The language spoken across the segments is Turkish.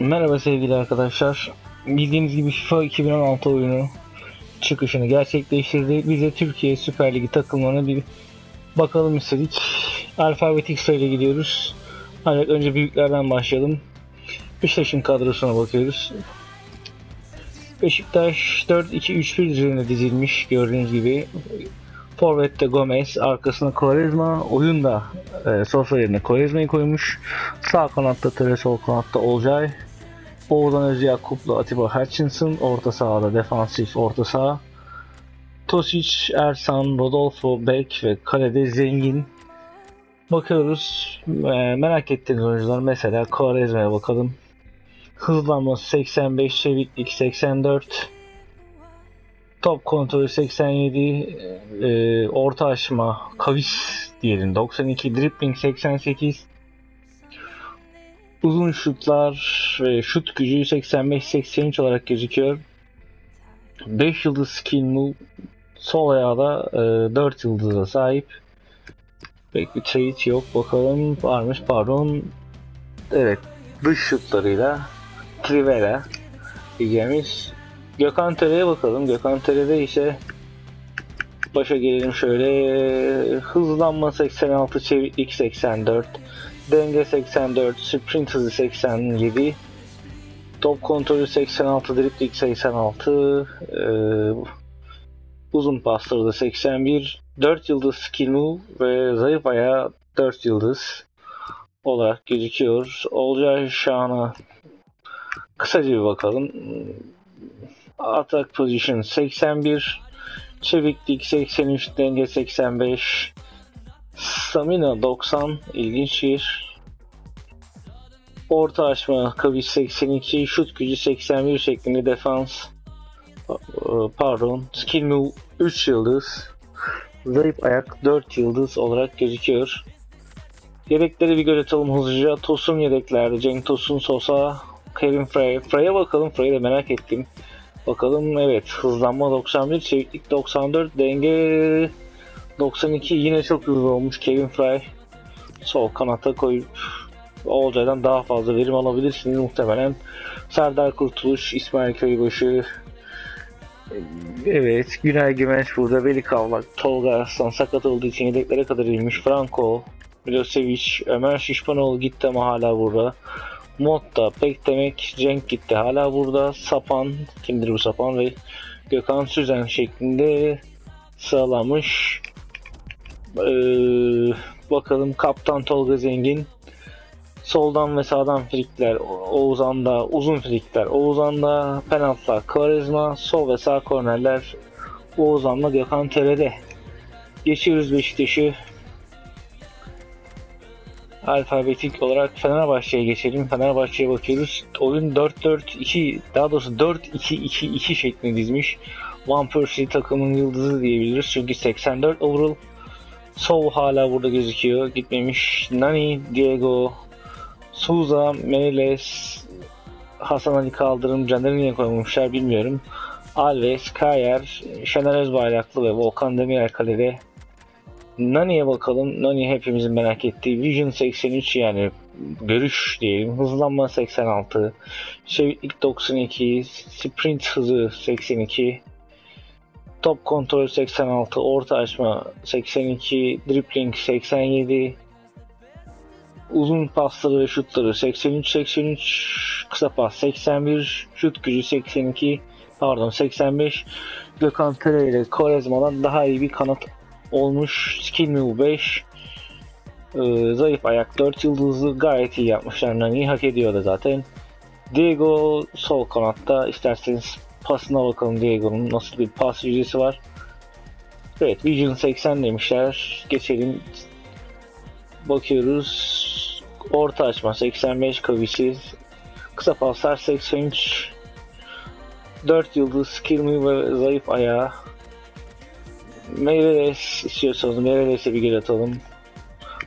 Merhaba sevgili arkadaşlar. Bildiğiniz gibi FIFA 2016 oyunu çıkışını gerçekleştirdi. Biz de Türkiye Süper Ligi takımlarına bir bakalım istedik. Alfabetik sırayla gidiyoruz. Ancak önce büyüklerden başlayalım. Beşiktaş'ın kadrosuna bakıyoruz. Beşiktaş 4-2-3-1 üzerine dizilmiş gördüğünüz gibi. Forvet'te Gomez, arkasına Quaresma, oyunda e, Sosa yerine Quaresma'yı koymuş. Sağ kanatta Tere, sol kanatta Olcay. Oğuzhan Özyakup'la Atiba Hutchinson, orta sahada defansif orta saha. Tosic, Ersan, Rodolfo, Beck ve kalede Zengin. Bakıyoruz. E, merak ettiğiniz oyuncular mesela Quaresma'ya bakalım. Hızlanması 85, çeviklik 84, top kontrolü 87, e, orta aşma kavis diyelim 92, dribbling 88, uzun şutlar ve şut gücü 85-83 olarak gözüküyor. 5 yıldız move sol ayağı da e, 4 yıldıza sahip. Pek bir trade yok bakalım varmış pardon. Evet dış şutlarıyla Trivela diyeceğimiz Gökhan Töre'ye bakalım. Gökhan Töre'de ise başa gelelim şöyle. Hızlanma 86, çeviklik 84, denge 84, sprint hızı 87, top kontrolü 86, driplik 86, e, uzun pasları da 81, 4 yıldız skill ve zayıf ayağı 4 yıldız olarak gözüküyor. Olcay Şahan'a kısaca bir bakalım. Atak position 81, çeviklik 83, denge 85, stamina 90, ilginç bir. Orta açma kavis 82, şut gücü 81 şeklinde defans. Pardon, skill move 3 yıldız. Zayıf ayak 4 yıldız olarak gözüküyor. Yedekleri bir göz atalım hızlıca. Tosun yedeklerde. Cenk Tosun, Sosa, Kevin Frey. Frey'e bakalım. Frey'i de merak ettim. Bakalım evet hızlanma 91, çeviklik 94, denge 92 yine çok hızlı olmuş Kevin Fry. Sol kanata koyup Olcay'dan daha fazla verim alabilirsiniz muhtemelen. Serdar Kurtuluş, İsmail Köybaşı, Evet, Günay Güvenç burada, Veli Kavlak, Tolga Arslan sakat olduğu için yedeklere kadar inmiş. Franco, Milosevic, Ömer Şişpanoğlu gitti ama hala burada. Motta, pek demek Cenk gitti. Hala burada Sapan, kimdir bu Sapan ve Gökhan Süzen şeklinde sağlamış. Ee, bakalım Kaptan Tolga Zengin. Soldan ve sağdan frikler Oğuzhan'da uzun frikler Oğuzhan'da penaltılar Karizma sol ve sağ kornerler Oğuzhan'la Gökhan Töre'de. Geçiyoruz Beşiktaş'ı alfabetik olarak Fenerbahçe'ye geçelim. Fenerbahçe'ye bakıyoruz. Oyun 4-4-2 daha doğrusu 4-2-2-2 şeklinde dizmiş. Van Persie takımın yıldızı diyebiliriz. Çünkü 84 overall. Sov hala burada gözüküyor. Gitmemiş. Nani, Diego, Souza, Meneles, Hasan Ali Kaldırım, Caner'i niye koymuşlar bilmiyorum. Alves, Kayer, Şener Özbayraklı ve Volkan Demirel kalede Nani'ye bakalım. Nani hepimizin merak ettiği Vision 83 yani görüş diyelim. Hızlanma 86, çeviklik 92, sprint hızı 82, top kontrol 86, orta açma 82, dribbling 87, uzun pasları ve şutları 83-83, kısa pas 81, şut gücü 82, pardon 85, Gökhan Tere ile Korezma'dan daha iyi bir kanat olmuş. Skill Move 5. Ee, zayıf ayak 4 yıldızlı gayet iyi yapmışlar. Nani hak ediyor da zaten. Diego sol kanatta isterseniz pasına bakalım Diego'nun nasıl bir pas yüzdesi var. Evet Vision 80 demişler. Geçelim. Bakıyoruz. Orta açma 85 kavisi. Kısa paslar 83. 4 yıldız move ve zayıf ayağı Meyveles istiyorsanız Meyveles'e bir göz atalım.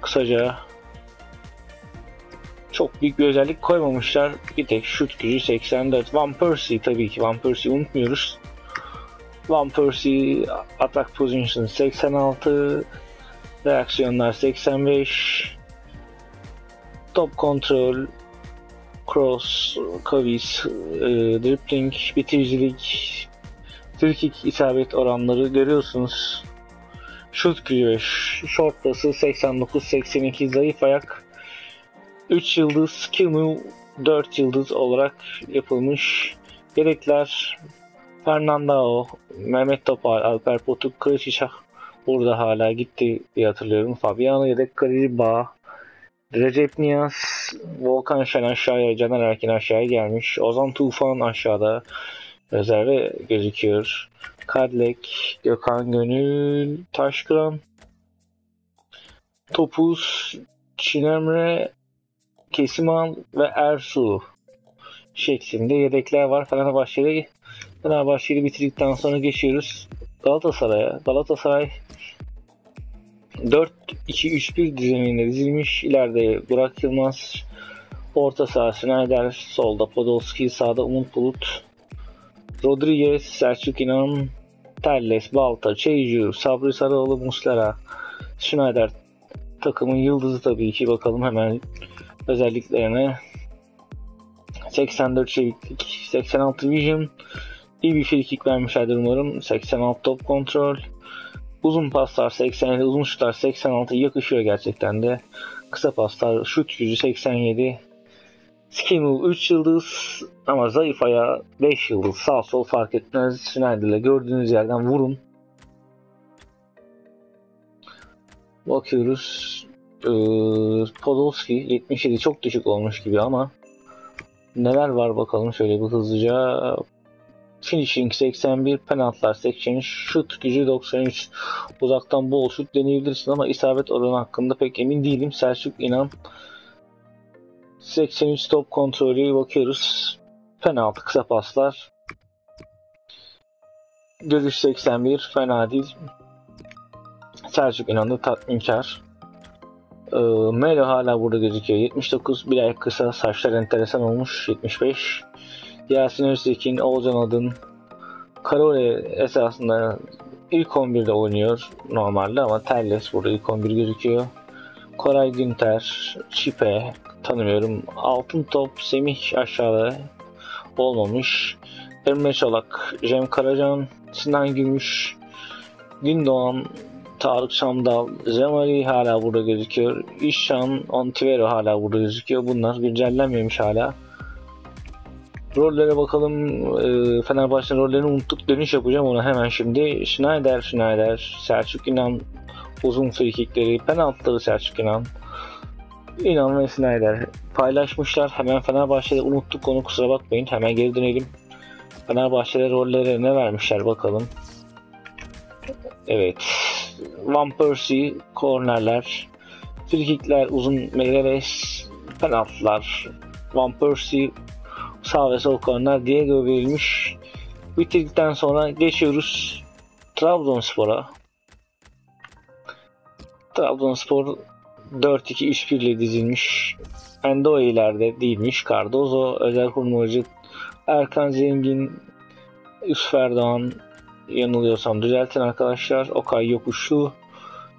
Kısaca bir özellik koymamışlar. Bir tek şut gücü 84. Van Persie tabii ki Van Persie unutmuyoruz. Van Persie atak position 86 reaksiyonlar 85 top kontrol cross, kavis, e, dribbling, bitiricilik, frikik isabet oranları görüyorsunuz. Şut gücü, short pası 89-82 zayıf ayak 3 yıldız, move 4 yıldız olarak yapılmış. Yedekler Fernandao, Mehmet Topal, Alper Potuk, Kılıçişah burada hala gitti diye hatırlıyorum. Fabiano yedek kaleci Recep Niyaz, Volkan Şen aşağıya, Caner Erkin aşağıya gelmiş. Ozan Tufan aşağıda rezerve gözüküyor. Kadlek, Gökhan Gönül, Taşkıran, Topuz, Çinemre, Kesiman ve Ersu şeklinde yedekler var. Fenerbahçe'de Fenerbahçe'yi bitirdikten sonra geçiyoruz Galatasaray'a. Galatasaray 4-2-3-1 düzeninde dizilmiş. İleride Burak Yılmaz, orta saha Schneider, solda Podolski, sağda Umut Bulut, Rodriguez, Selçuk İnan, Terles, Balta, Çeycu, Sabri Sarıoğlu, Muslera, Schneider takımın yıldızı tabii ki. Bakalım hemen özelliklerine. 84 çeviklik, 86 vision, iyi bir free vermişlerdir umarım. 86 top kontrol, uzun paslar 87, uzun şutlar 86 yakışıyor gerçekten de. Kısa paslar, şut gücü 87, Skimmel 3 yıldız ama zayıf ayağı 5 yıldız. Sağ sol fark etmez. Schneider'le gördüğünüz yerden vurun. Bakıyoruz. Ee, Podolski 77 çok düşük olmuş gibi ama neler var bakalım şöyle bir hızlıca. Finishing 81, penaltılar 83, şut gücü 93. Uzaktan bol şut deneyebilirsin ama isabet oranı hakkında pek emin değilim. Selçuk İnan 83 top kontrolü bakıyoruz. Penaltı kısa paslar. Görüş 81 fena değil. Selçuk İnan'da tatminkar. Ee, Melo hala burada gözüküyor. 79 bir ay kısa saçlar enteresan olmuş. 75. Yasin Öztekin, Oğuzhan Adın, Karole esasında ilk 11'de oynuyor normalde ama Terles burada ilk 11 gözüküyor. Koray Günter, Çipe, tanımıyorum. Altın Top, Semih aşağıda olmamış. Emre Çolak, Cem Karacan, Sinan Gümüş, Gündoğan, Tarık Şamdal, Zemali hala burada gözüküyor. İşcan, Ontivero hala burada gözüküyor. Bunlar güncellenmemiş hala. Rollere bakalım. E, Fenerbahçe'nin rollerini unuttuk. Dönüş yapacağım ona hemen şimdi. Schneider, Schneider, Selçuk İnan, uzun frikikleri, penaltıları Selçuk İnan. İnan ve Snyder paylaşmışlar. Hemen Fenerbahçe'de unuttuk onu kusura bakmayın. Hemen geri dönelim. Fenerbahçe'de rollere ne vermişler bakalım. Evet. Van Persie, kornerler, frikikler, uzun Meireles, penaltılar, Van Persie, sağ ve sol korner Diego verilmiş. Bitirdikten sonra geçiyoruz Trabzonspor'a. Trabzonspor 4-2-3-1 ile dizilmiş. Endo ileride değilmiş. Cardozo, Özel Hurmacı, Erkan Zengin, Yusuf Erdoğan yanılıyorsam düzeltin arkadaşlar. Okay Yokuşlu,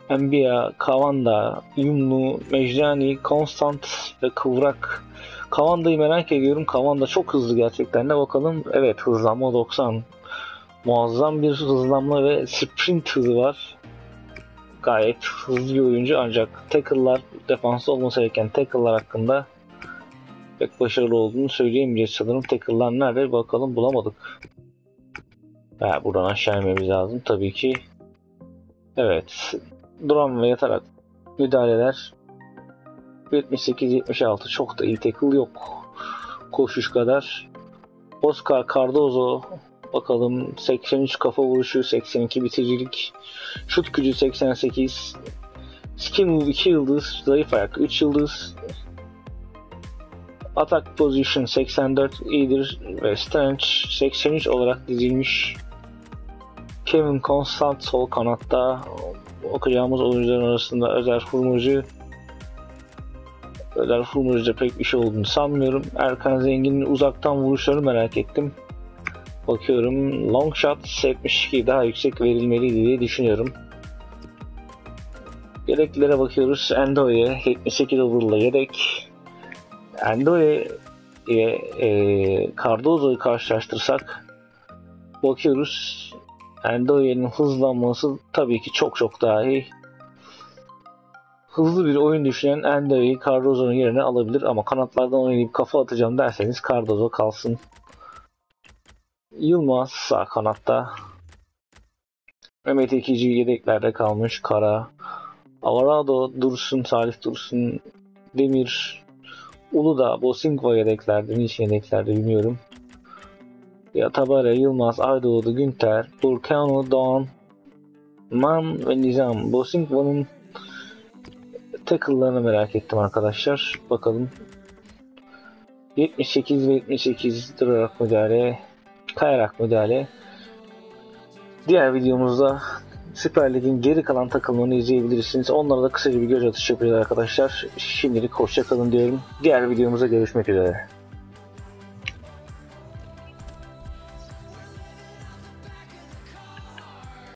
Enbiya, Kavanda, Yumlu, Mecdani, Konstant ve Kıvrak. Kavanda'yı merak ediyorum. Kavanda çok hızlı gerçekten de bakalım. Evet hızlanma 90. Muazzam bir hızlanma ve sprint hızı var gayet hızlı bir oyuncu ancak tackle'lar defansı olması gereken tackle'lar hakkında pek başarılı olduğunu söyleyemeyeceğiz sanırım. Tackle'lar nerede bakalım bulamadık. Ha, buradan aşağı inmemiz lazım tabii ki. Evet. Duran ve yatarak müdahaleler 78-76 çok da iyi tackle yok. Koşuş kadar. Oscar Cardozo Bakalım 83 kafa vuruşu, 82 bitiricilik, şut gücü 88, skill move 2 yıldız, zayıf ayak 3 yıldız, attack position 84 iyidir ve strength 83 olarak dizilmiş. Kevin Constant sol kanatta okuyacağımız oyuncuların arasında Özer Hurmucu Özer Hurmucu'da pek bir şey olduğunu sanmıyorum. Erkan Zengin'in uzaktan vuruşları merak ettim. Bakıyorum long shot 72 daha yüksek verilmeliydi diye düşünüyorum. Yedeklere bakıyoruz. Endoye 78 overall'la yedek. Endoye ile e, Cardozo'yu karşılaştırsak bakıyoruz Endoye'nin hızlanması tabii ki çok çok daha iyi. Hızlı bir oyun düşünen Endoye'yi Cardozo'nun yerine alabilir ama kanatlardan oynayıp kafa atacağım derseniz Cardozo kalsın. Yılmaz sağ kanatta. Mehmet Ekici yedeklerde kalmış. Kara. Alvarado Dursun, Salih Dursun, Demir, Uludağ, Bosingva yedeklerde. Niçin yedeklerde bilmiyorum. Ya Tabare, Yılmaz, Aydoğdu, Günter, Burkano, Doğan, Man ve Nizam. Bosingva'nın tackle'larını merak ettim arkadaşlar. Bakalım. 78 ve 78 durarak müdahale, kayarak müdahale. Diğer videomuzda Süper Lig'in geri kalan takımlarını izleyebilirsiniz. Onlara da kısaca bir göz atışı yapacağız arkadaşlar. Şimdilik hoşçakalın diyorum. Diğer videomuzda görüşmek üzere.